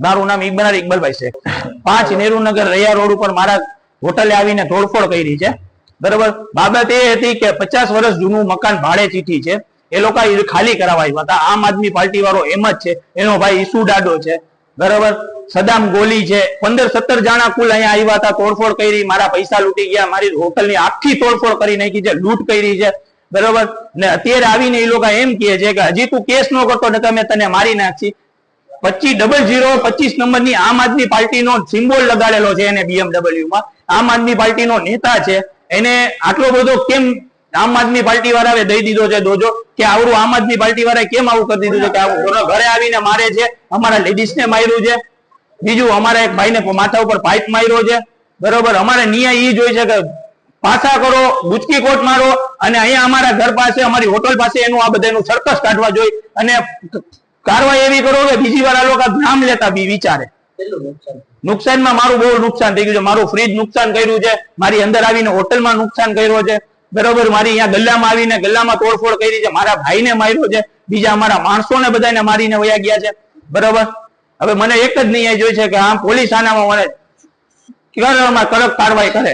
મારું નામ ઇકબાલ ઇકબાલભાઈ છે. પાંચ નેહરુનગર રૈયા રોડ ઉપર મારા હોટલે આવીને તોડફોડ કરી છે. બરોબર? બાબત એ હતી કે પચાસ વર્ષ જૂનું મકાન ભાડે ચીઠી છે. એ લોકો ખાલી કરાવવા આવ્યા હતા. આમ આદમી પાર્ટી વાળો એમ જ છે. એનો ભાઈ ઈસુ ડાડો છે. બરોબર? સદામ ગોલી છે. પંદર સત્તર જણા કુલ અહીંયા આવ્યા હતા, તોડફોડ કરી. મારા પૈસા લૂંટી ગયા. મારી હોટલની આખી તોડફોડ કરી નાખી છે. લૂંટ કરી છે. બરોબર? ને અત્યારે આવીને એ લોકો એમ કહે છે કે હજી તું કેસ નો કરતો ને તમે તને મારી નાખી પચીસ ડબલ જીરો પચીસ નંબરની આમ આદમી પાર્ટીનો સિમ્બોલ લગાડેલો છે એને બીએમડબલ્યુમાં આમ આદમી પાર્ટીનો નેતા છે. એને આટલો બધો કેમ આમ આદમી પાર્ટી વાળાએ દઈ દીધો છે? દોજો કે આવડું આમ આદમી પાર્ટી વાળાએ કેમ આવું કરી દીધું છે? કે આવું ઘરે- આવીને મારે છે, અમારા લેડીઝને માર્યું છે. બીજું, અમારા એક ભાઈને માથા ઉપર પાઇપ માર્યો છે. બરોબર, અમારે ન્યાય એ જોઈ છે કે પાછા કરો, ગુચકી કોટ મારો અને અહીંયા અમારા ઘર પાસે, અમારી હોટલ પાસે એનું આ બધાનું સર્કસ કાઢવા જોઈએ અને કારવાઈ એવી કરો કે બીજી વાર આ લોકો નામ લેતા બી વિચારે. નુકસાનમાં મારું બહુ નુકસાન થઈ ગયું છે. મારું ફ્રીજ નુકસાન કર્યું છે. મારી અંદર આવીને હોટલમાં નુકસાન કર્યો છે. બરોબર મારી અહીંયા ગલ્લામાં આવીને ગલ્લામાં તોડફોડ કરી છે. મારા ભાઈને માર્યો છે. બીજા અમારા માણસોને બધાને મારીને વયા ગયા છે. બરોબર? હવે મને એક જ ન્યાય જોઈ છે કે આમ પોલીસ આનામાં મને કડકમાં કડક કાર્યવાહી કરે.